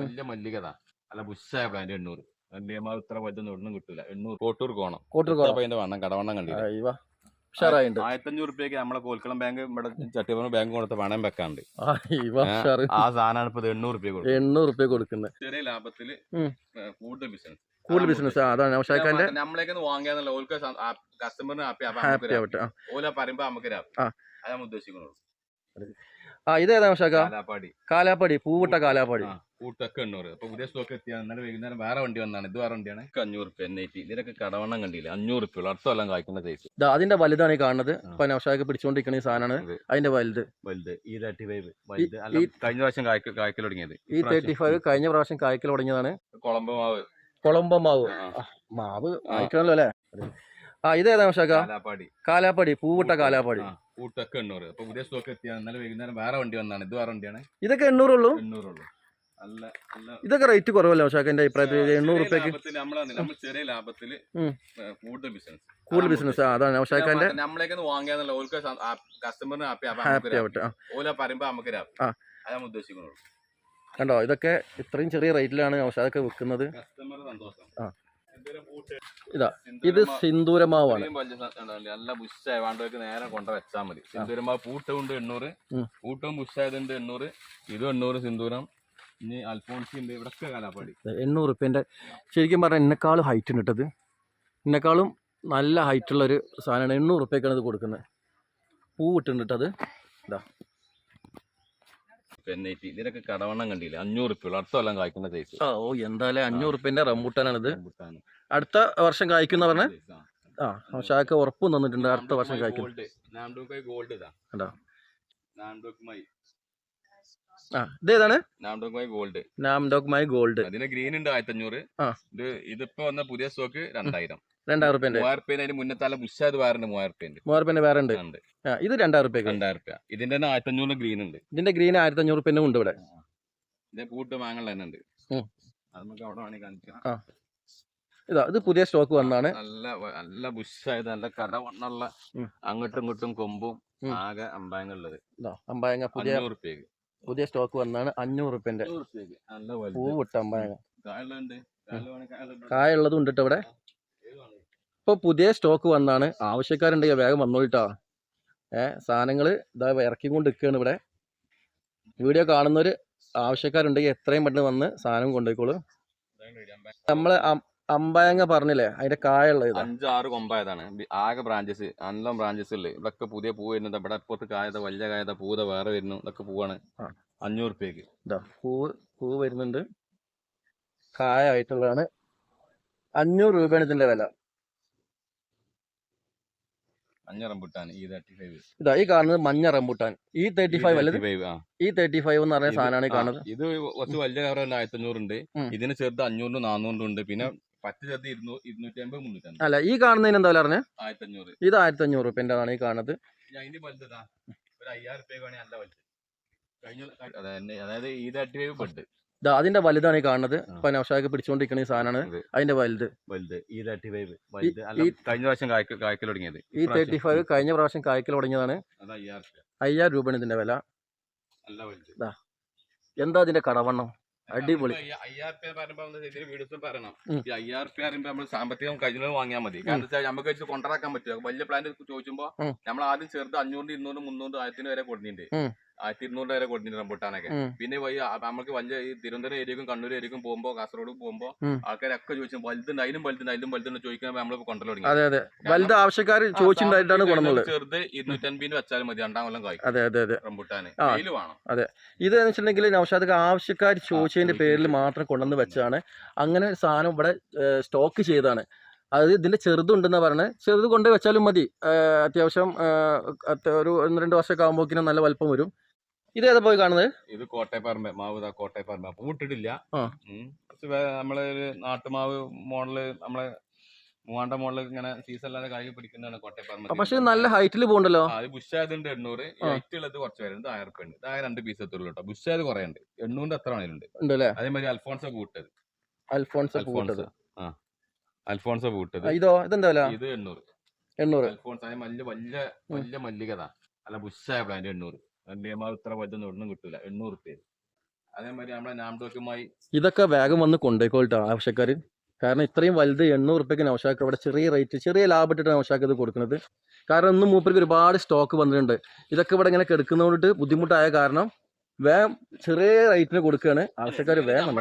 വലിയ മല്ലികതാ. അല്ല ബുഷായ പ്ലാന്റ് എണ്ണൂറ്. വല്യമാവ് ഇത്ര വലുതൊന്നും ഒന്നും കിട്ടൂല. എണ്ണൂറ്. കോട്ടൂർ കോണം. കോട്ടൂർ കോണം. ഇപ്പൊ അതിന്റെ വണ്ണം കടവണ്ണം കണ്ടില്ല? അയ്യോ ഉഷാറായിട്ടുണ്ട് ആയിരത്തഞ്ഞൂറ് രൂപയ്ക്ക് നമ്മളെ കോൽക്കളം ബാങ്ക് ഇവിടെ ചട്ടിപ്പറമ്പ് ബാങ്ക് കൊടുത്ത പണയം വെക്കാണ്ട്. ആ സാധനമാണ് ഇപ്പൊ എണ്ണൂറ് രൂപ എണ്ണൂറ് രൂപ കൊടുക്കുന്നത് ചെറിയ ലാഭത്തിൽ. കൂടുതൽ ബിസിനസ് കൂടുതൽ ബിസിനസ് അതാണ്. നൗഷാക്കാന്റെ നമ്മളേക്ക് വാങ്ങിയാന്നല്ല. ഓൽക്ക് കസ്റ്റമറിന് ഹാപ്പി ആവട്ടെ. ഓല പറയുമ്പോ നമുക്ക് ലാഭം ആ. ഇതേതാ നൗഷാക്ക കാലാപ്പാടി. കാലാപ്പടി പൂവിട്ട കാലാപ്പാടി. കൂട്ടൊക്കെ എണ്ണൂറ്. അപ്പൊ പുതിയ സ്റ്റോക്ക് എത്തിയാണ് ഇന്നലെ വൈകുന്നേരം വേറെ വണ്ടി വന്നാണ്. ഇത് വേറെ വണ്ടിയാണ്? അഞ്ഞൂറ് റുപ്യ എൻ ഇതിനൊക്കെ കടവണ്ണം കണ്ടില്ല? അഞ്ഞൂറ് റുപ്യ അടുത്ത കൊല്ലം കായ്ക്കുന്ന സൈസ് ദാ അതിന്റെ വലുതാണ് ഈ കാണുന്നത്. ഇപ്പൊ നവഷാക്ക് പിടിച്ചോണ്ടിരിക്കുന്ന ഈ സാധനമാണ്. അതിന്റെ വലുത്. വലുത്. ഈ തേർട്ടി ഫൈവ് വലുത്. കഴിഞ്ഞ പ്രാവശ്യം കായ്ക്ക കായ്ക്കൽ തുടങ്ങിയത്. ഈ തേർട്ടി ഫൈവ് കഴിഞ്ഞ പ്രാവശ്യം കായ്ക്കൽ തുടങ്ങിയതാണ്. കൊളംബ മാവ്. കൊളംബ മാവ്. മാവ് ആ. ആയിക്കണല്ലോ അല്ലേ? ആ ഇതേതാ നൗഷാക്ക കാലാപ്പാടി. കാലാപ്പടി പൂവിട്ട കാലാപ്പടി. കൂട്ടൊക്കെ എണ്ണൂറ്. അപ്പൊ പുതിയ സ്റ്റോക്ക് എത്തിയാണ് ഇന്നലെ വൈകുന്നേരം വേറെ വണ്ടി വന്നാണ്. ഇത് വേറെ വണ്ടിയാണ്. ഇതൊക്കെ എണ്ണൂറുള്ളൂ എണ്ണൂറുള്ളൂ. നല്ല നല്ല ഇതൊക്കെ റേറ്റ് കുറവല്ലോ പക്ഷേ എന്റെ അഭിപ്രായത്തിൽ എണ്ണൂറ് റുപ്യക്ക് നമ്മൾ ചെറിയ ലാഭത്തിൽ കൂടുതൽ ബിസിനസ് കൂടുതൽ ബിസിനസ് അതാണ് നൗഷാക്കാന്റെ നമ്മളേക്ക് വാങ്ങിയാന്നല്ല കസ്റ്റമറിന് ഹാപ്പി ഹാപ്പി ആവട്ടെ. ഓല പറയുമ്പോ നമുക്ക്. അതാണ് ഉദ്ദേശിക്കുന്നുള്ളൂ കണ്ടോ? ഇതൊക്കെ ഇത്രയും ചെറിയ റേറ്റിലാണ് നൗഷാദൊക്കെ വിൽക്കുന്നത്. കസ്റ്റമർ സന്തോഷം. ആ. ഇതാ ഇത് സിന്ദൂരമാ- സിന്ദൂരമാവാണ്? നല്ല ബുഷായ വേണ്ടവർക്ക് നേരെ കൊണ്ട വെച്ചാൽ മതി. സിന്ദൂരമാവ് പൂട്ടുണ്ട് എണ്ണൂറ്. പൂട്ടവും ബുഷായതുണ്ട് എണ്ണൂറ് ഇതും എണ്ണൂറ് സിന്ദൂരം. ഇനി അൽഫോൺസി ഉണ്ട് ഇവിടൊക്കെ കലാപ്പാടി എണ്ണൂറ് ഇപ്പം എന്റെ ശരിക്കും പറഞ്ഞാൽ എന്നെക്കാളും ഹൈറ്റ് ഉണ്ട് ഇട്ടത് എന്നെക്കാളും നല്ല ഹൈറ്റ് ഉള്ള ഒരു സാധനമാണ്. എണ്ണൂറ് റുപ്യക്കാണ് ഇത് കൊടുക്കുന്നത്. പൂ ഇട്ടുണ്ട് കേട്ടത് ഇതാ. ഇതിനൊക്കെ കടവണ്ണം കണ്ടില്ല? അഞ്ഞൂറ് ഉറുപ്പ്യ അടുത്ത കൊല്ലം കായ്ക്കുന്ന ആ ഓ എന്തായാലും അഞ്ഞൂറ് റുപ്യന്റെ റംബൂട്ടാനാണിത്. അടുത്ത വർഷം കായ്ക്കുന്ന പറഞ്ഞ ആ. ഷാക്ക് ഉറപ്പ് തന്നിട്ടുണ്ട്. അടുത്ത വർഷം ആ ഇതേതാണ് ഗോൾഡ് നാംഡോക് മൈ ഗോൾഡ്. അതിന് ഗ്രീൻ ഉണ്ട് ആയിരത്തി അഞ്ഞൂറ് ആ. ഇത് ഇതിപ്പോ വന്ന പുതിയ സ്റ്റോക്ക് രണ്ടായിരം. രണ്ടായിരം റുപ്യന്റെ മൂവായിരം റുപ്യ അതിന് മുന്നത്തെ ബുഷായത് വേറെ മൂവായിരം റുപ്യ ഉണ്ട്. മൂവായിരം റുപ്യന്റെ വേറെ ഉണ്ട്. ഉണ്ട്. ഇത് രണ്ടായിരം റുപ്യക്ക് രണ്ടായിരം റുപ്യ ഇതിന്റെ തന്നെ ആയിരത്തി അഞ്ഞൂറ് ഗ്രീൻ ഉണ്ട്. ഇതിന്റെ ഗ്രീൻ ആയിരത്തി അഞ്ഞൂറ് ഉണ്ട് ഇവിടെ. ഇതിന്റെ കൂട്ട് മാങ്ങകൾ തന്നെ ഉണ്ട്. അത് നമുക്ക് അവിടെ വേണമെങ്കിൽ കാണിക്കാം. ഇതാ ഇത് പുതിയ സ്റ്റോക്ക് വന്നാണ്. നല്ല നല്ല ബുഷായത് നല്ല കടവണ്ണുള്ള വണ്ണുള്ള അങ്ങോട്ടും ഇങ്ങോട്ടും കൊമ്പും. ആകെ അമ്പായങ്ങ ഉള്ളത് അമ്പായങ്ങ പുതിയ റുപ്യക്ക് പുതിയ സ്റ്റോക്ക് വന്നാണ് അഞ്ഞൂറ് റുപ്യന്റെ പൂവിട്ട അമ്പായങ്ങ. കായുള്ളതും ഉണ്ട് ഇവിടെ ഇപ്പൊ പുതിയ സ്റ്റോക്ക് വന്നാണ്. ആവശ്യക്കാരുണ്ടെങ്കിൽ വേഗം വന്നോളിട്ടാ. ഏഹ് സാധനങ്ങൾ ഇതാ ഇറക്കിക്കൊണ്ട് നിൽക്കുകയാണ് ഇവിടെ. വീഡിയോ കാണുന്നവർ ആവശ്യക്കാരുണ്ടെങ്കിൽ എത്രയും പെട്ടെന്ന് വന്ന് സാധനം കൊണ്ടുപോയിക്കോളൂ. നമ്മൾ അമ്പായങ്ങ പറഞ്ഞില്ലേ? അതിന്റെ കായുള്ളത് അഞ്ചാറ് കൊമ്പായതാണ്. ആകെ ബ്രാഞ്ചസ് നല്ല ബ്രാഞ്ചസ് ഉള്ളത് ഇതൊക്കെ പുതിയ പൂ വരുന്നത് ഇവിടെ അപ്പുറത്ത് കായത വലിയ കായത പൂത വേറെ വരുന്നു. ഇതൊക്കെ പൂവാണ്. അഞ്ഞൂറ് റുപ്യക്ക് പൂ പൂ വരുന്നുണ്ട്. കായായിട്ടുള്ളതാണ്. അഞ്ഞൂറ് രൂപയാണ് ഇതിന്റെ വില. മഞ്ഞ റംബുട്ടാൻ ഈ തേർട്ടി ഫൈവ് ഇതാ ഈ കാണുന്നത് മഞ്ഞ റംബുട്ടാൻ. ഈ തേർട്ടി ഫൈവ് അല്ലത്? ഈ തേർട്ടി ഫൈവ് എന്ന് പറയുന്ന സാധനമാണ് കാണുന്നത്. ഇത് കുറച്ച് വലിയ കവറല്ല ആയിരത്തി അഞ്ഞൂറ് ഉണ്ട് ഇതിന് ചെറുത് അഞ്ഞൂറിനും നാനൂറിനും ഉണ്ട്. പിന്നെ ചെറുത് ഇരുന്നൂറ്റി അമ്പത് അല്ല ഈ കാണുന്നതിന് എന്താ ആയിരത്തി അഞ്ഞൂറ് ഇത് ആയിരത്തി അഞ്ഞൂറ് റുപ്യന്റെ ആണ് ഈ കാണുന്നത്. അതിന് വലുതാ. ഒരു അയ്യായിരം റുപ്യ വേണേ നല്ല വലുത്. കഴിഞ്ഞ അതായത് അതായത് ഈ തേർട്ടി പെട്ട്. ഇതാ അതിന്റെ വലുതാണ് ഈ കാണുന്നത്. ഇപ്പൊ നൗഷാക്ക് പിടിച്ചുകൊണ്ടിരിക്കുന്ന ഈ സാധനമാണ്. അതിന്റെ വലുത്. വലുത്. ഈ തേർട്ടി ഫൈവ് അല്ല കഴിഞ്ഞ പ്രാവശ്യം കായ്ക്ക കായ്ക്കൽ തുടങ്ങിയത്. ഈ തേർട്ടി ഫൈവ് കഴിഞ്ഞ പ്രാവശ്യം കായ്ക്കൽ തുടങ്ങിയതാണ്. അയ്യായിരം രൂപയാണ് ഇതിന്റെ വില. എന്താ അതിന്റെ കടവണ്ണം? അടിപൊളി. അയ്യായിരം പറയുമ്പോൾ വീടും പറയണം. ഈ അയ്യായിരം റുപ്യ നമ്മൾ സാമ്പത്തികം കഴിഞ്ഞത് വാങ്ങിയാൽ മതി. കാരണം വെച്ചാൽ നമുക്ക് വെച്ച് കൊണ്ടുവരാക്കാൻ പറ്റില്ല വലിയ പ്ലാന്റ് ചോദിച്ചുമ്പോ നമ്മൾ ആദ്യം ചെറുത് അഞ്ഞൂറിന്റെ ഇരുന്നൂറ് മുന്നൂറ് ആയിരത്തിന് വരെ ഉം. ആയിരത്തി ഇരുന്നൂറ് വരെ കൊടുത്തിട്ടുണ്ട് റംബുട്ടാനൊക്കെ. പിന്നെ വഴി നമുക്ക് വലിയ ഈ തിരുവനന്തപുരം ഏരിയക്കും കണ്ണൂർ ഏരിയക്കും പോകുമ്പോ കാസർഗോഡ് പോകുമ്പോ. ആൾക്കാരൊക്കെ ചോദിച്ചു വലുതുണ്ട് അതിലും വലുതുണ്ട് അതിലും വലുതുണ്ട് ചോദിക്കുമ്പോൾ നമ്മൾ കൊണ്ടുവരാൻ തുടങ്ങി. അതെ അതെ. വലുത് ആവശ്യക്കാർ ചോദിച്ചിട്ടുണ്ടായിട്ടാണ് കൊണ്ടുവന്നുള്ളത് ചെറുത് ഇരുന്നൂറ്റൻപതിന് വെച്ചാലും മതി രണ്ടാം കൊല്ലം കായ്ക്കും അതെ അതെ അതെ. റംബുട്ടാന്. വെയിൽ വേണം. ഇത് വെച്ചിട്ടുണ്ടെങ്കിൽ നൗഷാദ് ആവശ്യക്കാർ ചോദിച്ചതിന്റെ പേരിൽ മാത്രം കൊണ്ടുവന്ന് വെച്ചാണ് അങ്ങനെ ഒരു സാധനം ഇവിടെ സ്റ്റോക്ക് ചെയ്താണ് അത് ഇതിന്റെ ചെറുതുണ്ടെന്ന് പറഞ്ഞ് ചെറുത് കൊണ്ട് വെച്ചാലും മതി. അത്യാവശ്യം ഒരു ഒന്ന് രണ്ട് വർഷമൊക്കെ ആകുമ്പോഴേക്കും നല്ല വലിപ്പം വരും. ഇത് ഏതാ പോയി കാണുന്നത്? ഇത് കോട്ടയപ്പറമ്പ് മാവ് കോട്ടയപ്പറമ്പ്. ഉം. കുറച്ച് നമ്മളെ നാട്ടുമാവ് മോഡൽ നമ്മളെ മൂവാണ്ട മോഡൽ ഇങ്ങനെ സീസൺ അല്ലാതെ കായ് പിടിക്കുന്നതാണ് കോട്ടയപ്പറമ്പ്. പക്ഷെ നല്ല ഹൈറ്റിൽ പോകണ്ടല്ലോ അത് ബുഷായതുണ്ട് എണ്ണൂറ്. ഹൈറ്റ് ഉള്ളത് കുറച്ച് വരുന്നത് ആയിരം റുപ്യ ഉണ്ട് ഇത് ആയിരം രണ്ട് പീസ് എത്തുള്ളൂ കേട്ടോ ബുഷായത് കുറെ ഉണ്ട്. എണ്ണൂറിന്റെ അത്ര ഉണ്ട്. അതേമാതിരി അൽഫോൺസോ കൂട്ടത് അൽഫോൺസ് കൂട്ടത് അൽഫോൺസോ കൂട്ടത് ഇതോ? ഇതെന്താ ഇത് എണ്ണൂറ്. എണ്ണൂറ്. അൽഫോൺസ്. വലിയ വലിയ വലിയ മല്ലികതാ അല്ല ബുഷായ പ്ലാന്റ് എണ്ണൂറ്. വല്യമാവ് ഇത്ര വലുതൊന്നും ഒന്നും കിട്ടൂല. എണ്ണൂറ് റുപ്യ അതേമാതിരി നമ്മളെ നാംഡോക്കുമായി ഇതൊക്കെ വേഗം വന്ന് കൊണ്ടുപോയിക്കോട്ടോ ആവശ്യക്കാർ കാരണം ഇത്രയും വലുത് എണ്ണൂറ് റുപ്യക്ക് നൗഷാക്ക് ഇവിടെ ചെറിയ റേറ്റ് ചെറിയ ലാഭം ഇട്ടിട്ട് നൗഷാക്ക് ഇത് കൊടുക്കുന്നത്. കാരണം ഇന്ന് മൂപ്പർക്ക് ഒരുപാട് സ്റ്റോക്ക് വന്നിട്ടുണ്ട്. ഇതൊക്കെ ഇവിടെ ഇങ്ങനെ കെടുക്കുന്നതുകൊണ്ട് ബുദ്ധിമുട്ടായ കാരണം വേഗം ചെറിയ റേറ്റിന് കൊടുക്കുകയാണ് ആവശ്യക്കാർ വേഗം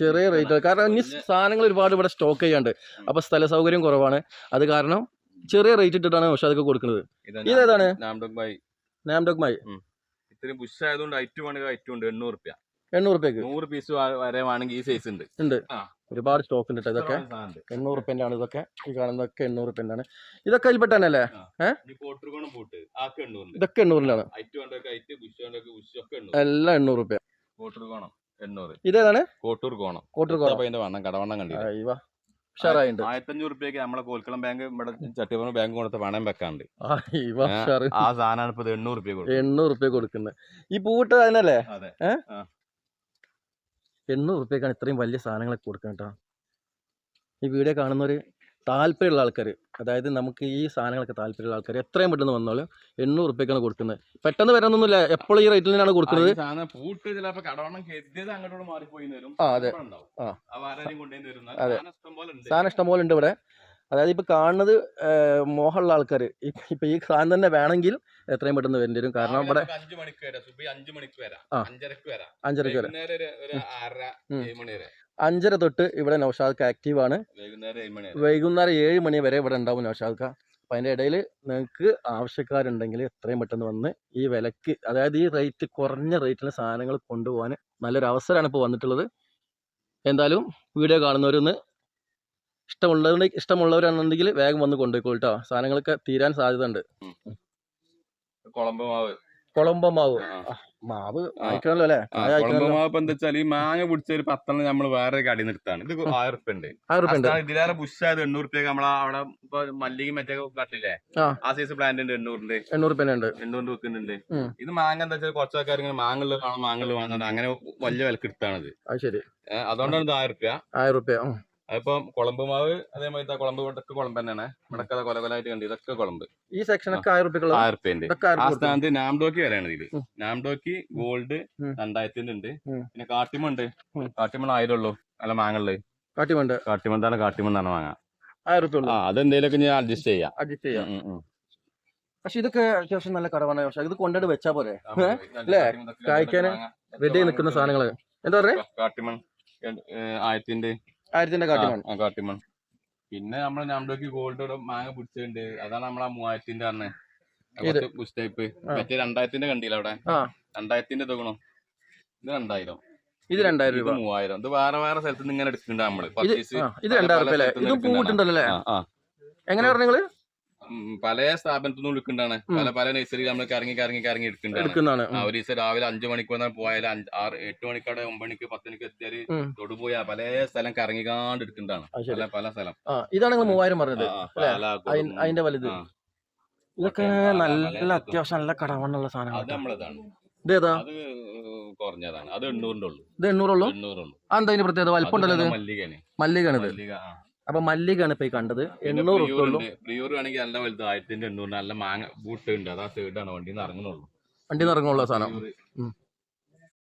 ചെറിയ റേറ്റ് കാരണം ഇനി സാധനങ്ങൾ ഒരുപാട് ഇവിടെ സ്റ്റോക്ക് ചെയ്യാണ്ട് അപ്പൊ സ്ഥല സൗകര്യം കുറവാണ്. അത് കാരണം ചെറിയ റേറ്റ് ഇട്ടിട്ടാണ് പക്ഷെ അതൊക്കെ കൊടുക്കുന്നത്. ഇതേതാണ്? നാംഡോക് ഇത്രയും ബുഷ് ആയതുകൊണ്ട് ഐറ്റു വേണമെങ്കിൽ ഐറ്റു ഉണ്ട്. എണ്ണൂറ് റുപ്യ. എണ്ണൂറ് റുപ്യക്ക്? നൂറ് പീസ് വരെ വേണമെങ്കിൽ ഈ സൈസ് ഉണ്ട്. ഉണ്ട്. ഒരുപാട് സ്റ്റോക്ക് ഉണ്ട് ഇതൊക്കെ. എണ്ണൂറ് റുപ്യന്റെ ആണ് ഇതൊക്കെ. ഈ കാണുന്നതൊക്കെ എണ്ണൂറ് റുപ്യന്റെ ആണ്. ഇതൊക്കെ അതിൽപ്പെട്ടല്ലേ ഈ പോട്ടർകോണം പൂട്ട്. ആക്ക് എണ്ണൂറുണ്ട് ഇതൊക്കെ എണ്ണൂറിലാണ് എല്ലാം എണ്ണൂറ് റുപ്യ. കോട്ടൂർ കോണം എണ്ണൂറ് ഇതേതാണ് കോട്ടൂർ കോണം കോട്ടൂർ കോണം കടവണ്ണം അയ്യവ. ഉഷാറായിട്ടുണ്ട് ആയിരത്തഞ്ഞൂറ് റുപ്യക്ക് നമ്മളെ കോൽക്കളം ബാങ്ക് ഇവിടെ ചട്ടിപ്പറമ്പ് ബാങ്ക് കൊടുത്ത പണം വെക്കാണ്ട്. ആ സാധനമാണ് ഇപ്പൊ എണ്ണൂറ് റുപ്യ എണ്ണൂറ് റുപ്യ കൊടുക്കുന്നത് ഈ പൂട്ട് അതിനല്ലേ? അതെ. എണ്ണൂറ് റുപ്യക്കാണ് ഇത്രയും വലിയ സാധനങ്ങളൊക്കെ കൊടുക്കുന്നത് കേട്ടോ ഈ വീഡിയോ കാണുന്നവർ താല്പര്യമുള്ള ആൾക്കാർ അതായത് നമുക്ക് ഈ സാധനങ്ങളൊക്കെ താല്പര്യമുള്ള ആൾക്കാർ എത്രയും പെട്ടെന്ന് വന്നാലും എണ്ണൂറ് റുപ്യക്കാണ് കൊടുക്കുന്നത്. പെട്ടെന്ന് വരാനൊന്നുമില്ല എപ്പോഴും ഈ റേറ്റിൽ തന്നെയാണ് കൊടുക്കുന്നത്. ആ, സാധനം അതെ. ആ. അതെ. ഇഷ്ടംപോലെ ഉണ്ട്. ഇവിടെ. അതായത് ഇപ്പൊ കാണുന്നത് മോഹമുള്ള ആൾക്കാർ ഇപ്പൊ ഈ സാധനം തന്നെ വേണമെങ്കിൽ എത്രയും പെട്ടെന്ന് വരേണ്ടി വരും. കാരണം ഇവിടെ അഞ്ച് മണിക്ക് വരാം. അഞ്ചരക്ക് വരാം. അഞ്ചരക്ക് വരെ. അഞ്ചര തൊട്ട് ഇവിടെ നൗഷാദ് ആക്റ്റീവ് ആണ്. വൈകുന്നേരം ഏഴ് മണി വരെ. ഇവിടെ ഉണ്ടാവും നൗഷാദ് അപ്പം അതിന്റെ ഇടയിൽ നിങ്ങൾക്ക് ആവശ്യക്കാരുണ്ടെങ്കിൽ എത്രയും പെട്ടെന്ന് വന്ന് ഈ വിലക്ക് അതായത് ഈ റേറ്റ് കുറഞ്ഞ റേറ്റിന് സാധനങ്ങൾ കൊണ്ടുപോകാൻ നല്ലൊരു അവസരമാണ് ഇപ്പോൾ വന്നിട്ടുള്ളത്. എന്തായാലും വീഡിയോ കാണുന്നവരൊന്ന് ഇഷ്ടമുള്ളവർ ഇഷ്ടമുള്ളവരാണെന്നുണ്ടെങ്കിൽ വേഗം വന്ന് കൊണ്ടുപോയിക്കോട്ടോ സാധനങ്ങളൊക്കെ തീരാൻ സാധ്യത ഉണ്ട് കുളമ്പ് മാവ്. കുളമ്പ മാവ് അയക്കണല്ലോ അല്ലേ? മാവ് എന്താ വെച്ചാൽ ഈ മാങ്ങ പിടിച്ച ഒരു പത്തെണ്ണം നമ്മൾ വേറെ കടി നിർത്താണ് ഇത് ആയിരം ഉറുപ്പ ഉണ്ട്. ആയിരം റുപ്യ ഉണ്ട്. ഇതിലേറെ ബുഷായത് എണ്ണൂറ് റുപ്യ നമ്മളെ അവിടെ ഇപ്പൊ മല്ലിക മറ്റേ കട്ടില്ലേ? ആ. സൈസ് പ്ലാന്റ് ഉണ്ട് എണ്ണൂറിന്റെ. എണ്ണൂറ് റുപ്യ ഉണ്ട് എണ്ണൂറിന്റെ വെക്കുന്നുണ്ട്. ഇത് മാങ്ങ എന്താ വെച്ചാൽ കുറച്ച് ആൾക്കാർ ഇങ്ങനെ മാങ്ങളിൽ വേണം മാങ്ങൾ വാങ്ങുന്നുണ്ട് അങ്ങനെ വലിയ വിലക്ക് എടുത്താണിത്. അത് ശരി. അതുകൊണ്ടാണ് ഇത് ആയിരം റുപ്യ ആയിരം റുപ്യ. അതിപ്പോ കുളമ്പ് മാവ് അതേമാതിരി കുളമ്പ് ഇതൊക്കെ കുളമ്പ് തന്നെയാണ്. ഇവിടൊക്കെ കൊല കൊലായിട്ട് കണ്ട് ഇതൊക്കെ കുളമ്പ്. ഈ സെക്ഷനൊക്കെ ആയിരം റുപ്യക്കുള്ള ആയിരം റുപ്യ ഉണ്ട്. ഇതൊക്കെ ആയിരം ആ സ്ഥാനത്ത് നാംഡോക്കി വരെയാണ് ഇതിൽ. നാംഡോക്കി ഗോൾഡ്. രണ്ടായിരത്തിന്റെ ഉണ്ട്. പിന്നെ കാട്ടിമുണ്ട് ഉം. കാട്ടിമൺ ആയിരം ഉള്ളൂ അല്ല മാങ്ങൾ കാട്ടിമണ്ട് കാട്ടിമന്താണ് കാട്ടിമണ്ണാണ് മാങ്ങ. ആയിരം റുപ്യ ആ അതെന്തേലൊക്കെ ഞാൻ അഡ്ജസ്റ്റ് ചെയ്യാം. അഡ്ജസ്റ്റ് ചെയ്യാം. പക്ഷെ ഇതൊക്കെ അത്യാവശ്യം നല്ല കടവാണ്. പക്ഷെ ഇത് കൊണ്ടുപോയി വെച്ചാ പോലെ അല്ലേ? കായ്ക്കാന് ആയി നിൽക്കുന്ന സാധനങ്ങൾ. എന്താ പറയുക കാട്ടിമൺ ആയിരത്തിന്റെ ആയിരത്തിന്റെ കാട്ടിമാണ് ആ, ആ, കാട്ടിമൺ. പിന്നെ നമ്മളെ നമ്മുടെ ഗോൾഡ് മാങ്ങ പിടിച്ചിട്ടുണ്ട് അതാണ് നമ്മളെ മൂവായിരത്തിന്റെ അന്ന്. ടൈപ്പ്. മറ്റേ രണ്ടായിരത്തിന്റെ കണ്ടില്ല അവിടെ? രണ്ടായിരത്തിന്റെ ഇതൊക്കണോ? ഇത് രണ്ടായിരം. ഇത് രണ്ടായിരം രൂപ. മൂവായിരം. ഇത് വേറെ വേറെ സ്ഥലത്ത് നിന്ന് ഇങ്ങനെ എടുക്കുന്നുണ്ട് നമ്മൾ. ഇത് പർച്ചേസ് ആ, ഇത് രണ്ടായിരം രൂപ ഇതും. പൂവിട്ടുണ്ടല്ലോ. എങ്ങനെ പറഞ്ഞു പല സ്ഥാപനത്തിൽ നിന്നും എടുക്കുന്നതാണ് പല പല നഴ്സറി നമ്മൾ കറങ്ങി കറങ്ങി കറങ്ങി എടുക്കണ്ടാണ് ഒരു ദിവസം രാവിലെ അഞ്ചു മണിക്ക് വന്നാൽ പോയാൽ ആറ് എട്ട് മണിക്കടെ ഒമ്പത് മണിക്ക് പത്ത് മണിക്ക് എത്തിയാൽ. തൊടുപോയാ പല സ്ഥലം കറങ്ങിക്കാണ്ട് എടുക്കണ്ടാണ് പല പല സ്ഥലം. ഇതാണ് മൂവായിരം പറഞ്ഞത്. അതിന്റെ വലുത്. ഇതൊക്കെ നല്ല അത്യാവശ്യം നല്ല കടവണ്ണുള്ള സാധനങ്ങൾ ഇതേതാ അത് കുറഞ്ഞതാണ്. അത് എണ്ണൂറിന്റെ ഉള്ളു. ഇത് എണ്ണൂറുള്ളൂ? എണ്ണൂറുള്ളൂ അതെന്താ പ്രത്യേകത? വലിപ്പം ഉണ്ടല്ലോ മല്ലികയാണ് മല്ലികാണ്. ഇത്. അപ്പൊ മല്ലികാണ് ഇപ്പൊ ഈ കണ്ടത്. എണ്ണൂറ് വേണമെങ്കിൽ നല്ല വലുത് ആയിരത്തിന്റെ എണ്ണൂറ് നല്ല മാങ്ങ ബൂട്ട് ഉണ്ട്. അതാ സൈഡാണ് വണ്ടി ഇറങ്ങുന്നുള്ളൂ. വണ്ടി നിറങ്ങുള്ള സാധനം.